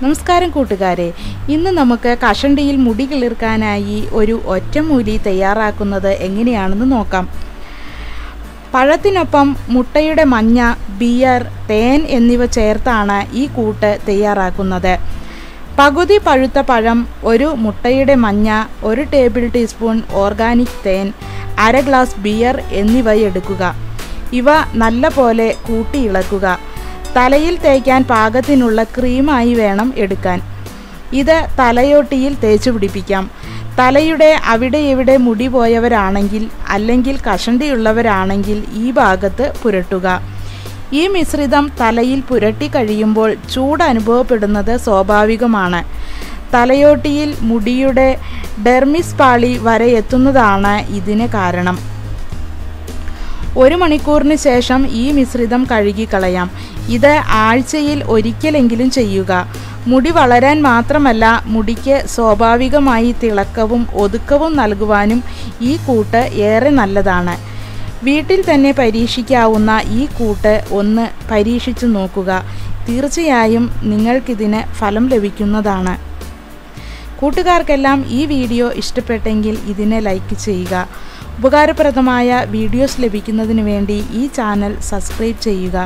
നമസ്കാരം കൂട്ടുകാരെ. ഇന്ന് നമുക്ക് കഷണ്ടിയിൽ മുടി കിളിർക്കാനായി ഒരു ഒറ്റമൂലി തയ്യാറാക്കുന്നത് എങ്ങനെയാണെന്ന് നോക്കാം. പഴത്തിനൊപ്പം മുട്ടയുടെ മഞ്ഞ ബിയർ തേൻ എന്നിവ ചേർത്താണ് ഈ കൂട്ട് തയ്യാറാക്കുന്നത്. പകുതി പഴുത്ത പഴം ഒരു മുട്ടയുടെ മഞ്ഞ ഒരു ടേബിൾ ടീസ്പൂൺ ഓർഗാനിക് തേൻ അര ഗ്ലാസ് ബിയർ എന്നിവ എടുക്കുക. ഇവ നല്ലപോലെ കൂട്ടി ഇളക്കുക. തലയിൽ തേക്കാൻ പാകത്തിനുള്ള ക്രീമായി വേണം എടുക്കാൻ. ഇത് തലയോട്ടിയിൽ തേച്ചു പിടിപ്പിക്കാം. തലയുടെ അവിടെ ഇവിടെ മുടി പോയവരാണെങ്കിൽ അല്ലെങ്കിൽ കഷണ്ടിയുള്ളവരാണെങ്കിൽ ഈ ഭാഗത്ത് പുരട്ടുക. ഈ മിശ്രിതം തലയിൽ പുരട്ടി കഴിയുമ്പോൾ ചൂട് അനുഭവപ്പെടുന്നത് സ്വാഭാവികമാണ്. തലയോട്ടിയിൽ മുടിയുടെ ഡെർമിസ് പാളി വരെ എത്തുന്നതാണ് ഇതിന് കാരണം. ഒരു മണിക്കൂറിന് ശേഷം ഈ മിശ്രിതം കഴുകിക്കളയാം. ഇത് ആഴ്ചയിൽ ഒരിക്കലെങ്കിലും ചെയ്യുക. മുടി വളരാൻ മാത്രമല്ല മുടിക്ക് സ്വാഭാവികമായി തിളക്കവും ഒതുക്കവും നൽകുവാനും ഈ കൂട്ട് ഏറെ നല്ലതാണ്. വീട്ടിൽ തന്നെ പരീക്ഷിക്കാവുന്ന ഈ കൂട്ട് ഒന്ന് പരീക്ഷിച്ചു നോക്കുക. തീർച്ചയായും നിങ്ങൾക്കിതിന് ഫലം ലഭിക്കുന്നതാണ്. കൂട്ടുകാർക്കെല്ലാം ഈ വീഡിയോ ഇഷ്ടപ്പെട്ടെങ്കിൽ ഇതിനെ ലൈക്ക് ചെയ്യുക. ഉപകാരപ്രദമായ വീഡിയോസ് ലഭിക്കുന്നതിന് വേണ്ടി ഈ ചാനൽ സബ്സ്ക്രൈബ് ചെയ്യുക.